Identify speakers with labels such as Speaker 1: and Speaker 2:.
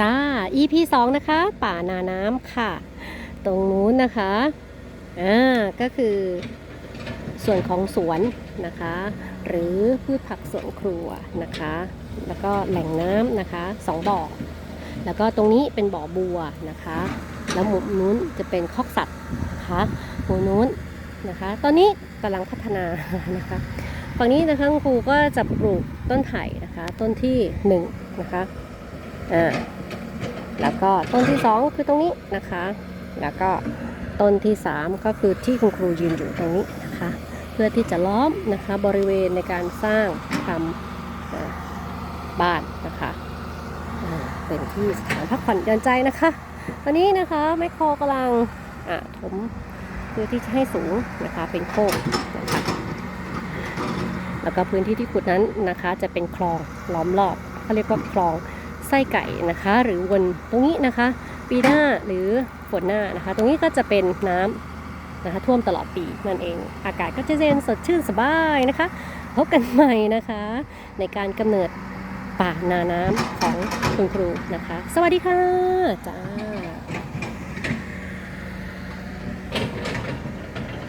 Speaker 1: จ้า EP 2นะคะ ป่านาน้ำค่ะ ตรงนู้นนะคะอ่าก็คือส่วนของสวนนะคะ หรือพืชผักสวนครัวนะคะ แล้วก็แหล่งน้ำนะคะสองบ่อแล้วก็ตรงนี้เป็นบ่อบัวนะคะ แล้วมุมนู้นจะเป็นคอกสัตว์นะคะมุมนู้นนะคะ ตอนนี้กำลังพัฒนานะคะฝั่งนี้นะคะคุณครูก็จะปลูกต้นไผ่นะคะ ต้นที่หนึ่งนะคะ อ่าแล้วก็ต้นที่สองคือตรงนี้นะคะ แล้วก็ต้นที่สามก็คือที่คุณครูยืนอยู่ตรงนี้นะคะ เพื่อที่จะล้อมนะคะบริเวณในการสร้างทำบ้านนะคะเป็นที่สถานพักผ่อนหย่อนใจนะคะวันนี้นะคะแมคโครกำลังถมเพื่อที่จะให้สูงนะคะเป็นโค้งนะคะแล้วก็พื้นที่ที่ขุดนั้นนะคะจะเป็นคลองล้อมรอบเขาเรียกว่าคลอง ไส้ไก่นะคะ หรือวนตรงนี้นะคะ ปีหน้าหรือฝนหน้านะคะ ตรงนี้ก็จะเป็นน้ำนะคะ ท่วมตลอดปีนั่นเอง อากาศก็จะเย็นสดชื่นสบายนะคะพบกันใหม่นะคะ ในการกำเนิดป่านาน้ำของคุณครูนะคะ สวัสดีค่ะจ้า